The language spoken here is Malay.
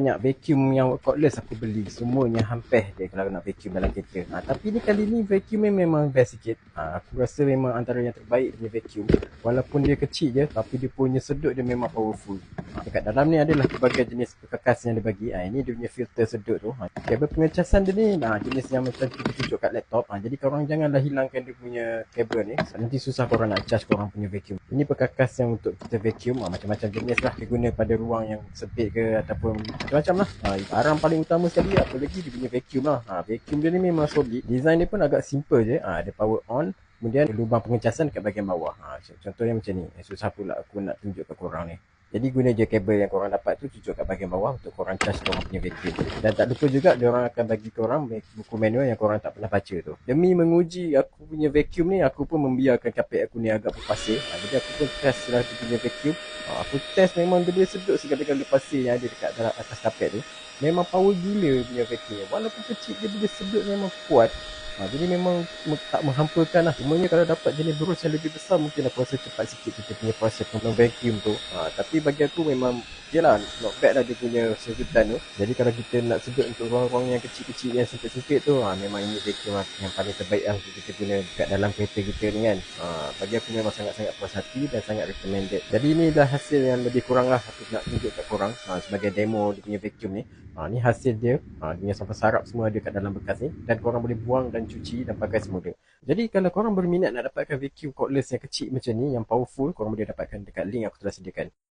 Banyak vacuum yang cordless aku beli. Semuanya hampir dia kalau nak vacuum dalam kereta. Ha, tapi ni kali ni vacuum ni memang best sikit. Ha, aku rasa memang antara yang terbaik punya vacuum. Walaupun dia kecil je tapi dia punya sedut dia memang powerful. Dekat dalam ni adalah pelbagai jenis perkakas yang dia bagi. Ha, ini dia punya filter sedut tu. Ha, kabel pengecasan dia ni ha, jenis yang macam kita tunjuk kat laptop. Ha, jadi korang janganlah hilangkan dia punya kabel ni. Nanti susah korang nak charge korang punya vacuum. Ini perkakas yang untuk kita vacuum. Ha, macam-macam jenis lah. Dia guna pada ruang yang sempit ke ataupun macam-macam lah. Ha, barang paling utama sekali apa lagi dia punya vacuum lah. Ha, vacuum dia ni memang solid. Design dia pun agak simple je. Ha, ada power on. Kemudian lubang pengecasan dekat bahagian bawah. Ha, contohnya macam ni. Eh, susah pula aku nak tunjuk ke korang ni. Jadi guna je kabel yang korang dapat tu cucuk kat bahagian bawah untuk korang charge korang punya vacuum. Dan tak lupa juga diorang akan bagi korang buku manual yang korang tak pernah baca tu. Demi menguji aku punya vacuum ni, aku pun membiarkan kapet aku ni agak berpasir. Ha, jadi aku pun test lah aku punya vacuum. Ha, aku test memang dia boleh sedut sekali-kali pasir yang ada dekat dalam atas kapet tu. Memang power gila punya vacuum. Walaupun kecil dia boleh sedut memang kuat. Ha, jadi memang tak menghampakan lah. Cumanya kalau dapat jenis brus yang lebih besar mungkin aku rasa cepat sikit kita punya proses tentang vacuum tu. Ha, tapi bagi aku memang Yelah, not bad lah dia punya sedutan tu. Jadi kalau kita nak sedut untuk ruang-ruang yang kecil-kecil yang sempit-sempit tu, ha, memang ini vacuum lah yang paling terbaik lah untuk kita guna dekat dalam kereta kita ni kan. Ha, bagi aku memang sangat-sangat puas hati dan sangat recommended. Jadi ini dah hasil yang lebih kurang lah aku nak tunjuk kat korang ha, sebagai demo dia punya vacuum ni. Ha, ni hasil dia. Ha, dia sampah sarap semua ada kat dalam bekas ni. Dan korang boleh buang dan cuci dan pakai semua dia. Jadi kalau korang berminat nak dapatkan vacuum cordless yang kecil macam ni, yang powerful, korang boleh dapatkan dekat link aku telah sediakan.